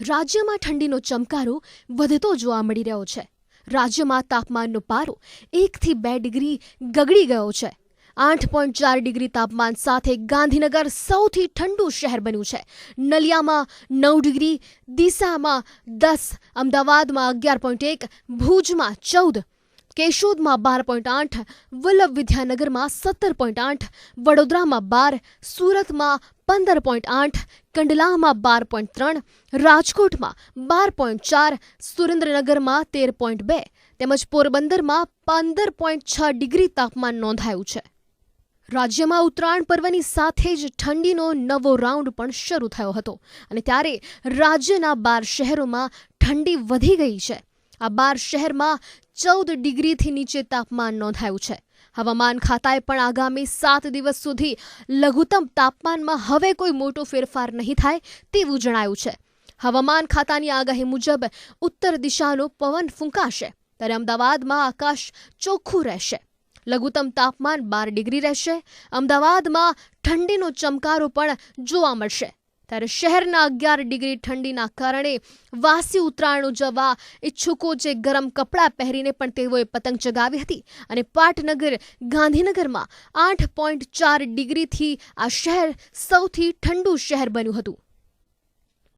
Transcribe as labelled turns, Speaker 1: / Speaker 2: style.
Speaker 1: રાજ્યમાં ઠંડીનો ચમકારો વધતો જોવા મળી રહ્યો છે. રાજ્યમાં તાપમાનનો પારો એકથી બે ડિગ્રી ગગડી ગયો છે. આઠ પોઈન્ટ ચાર ડિગ્રી તાપમાન સાથે ગાંધીનગર સૌથી ઠંડુ શહેર બન્યું છે. નલિયામાં નવ ડિગ્રી દિશામાં દસ, અમદાવાદમાં અગિયાર પોઈન્ટ એક, ભુજમાં ચૌદ કેશોદમાં બાર પોઈન્ટ આઠ, વલ્લભ વિદ્યાનગરમાં સત્તર પોઈન્ટ આઠ, વડોદરામાં બાર, સુરતમાં પંદર પોઈન્ટ આઠ, કંડલામાં બાર પોઈન્ટ ત્રણ, રાજકોટમાં બાર પોઈન્ટ ચાર, સુરેન્દ્રનગરમાં તેર પોઈન્ટ બે તેમજ પોરબંદરમાં પંદર પોઈન્ટ છ ડિગ્રી તાપમાન નોંધાયું છે. રાજ્યમાં ઉત્તરાયણ પર્વની સાથે જ ઠંડીનો નવો રાઉન્ડ પણ શરૂ થયો હતો અને ત્યારે રાજ્યના બાર શહેરોમાં ઠંડી વધી ગઈ છે. આ બાર શહેરમાં ચૌદ ડિગ્રીથી નીચે તાપમાન નોંધાયું છે. હવામાન ખાતાએ પણ આગામી સાત દિવસ સુધી લઘુત્તમ તાપમાનમાં હવે કોઈ મોટો ફેરફાર નહીં થાય તેવું જણાયું છે. હવામાન ખાતાની આગાહી મુજબ ઉત્તર દિશાનો પવન ફૂંકાશે ત્યારે અમદાવાદમાં આકાશ ચોખ્ખું રહેશે. લઘુત્તમ તાપમાન બાર ડિગ્રી રહેશે. અમદાવાદમાં ઠંડીનો ચમકારો પણ જોવા મળશે. ત્યારે શહેરના અગિયાર ડિગ્રી ઠંડીના કારણે વાસી ઉત્તરાયણ ઉજવવા ઈચ્છુકો જે ગરમ કપડાં પહેરીને પણ તેઓએ પતંગ ચગાવી હતી અને પાટનગર ગાંધીનગરમાં આઠ પોઈન્ટ ચાર ડિગ્રીથી આ શહેર સૌથી ઠંડુ શહેર બન્યું હતું.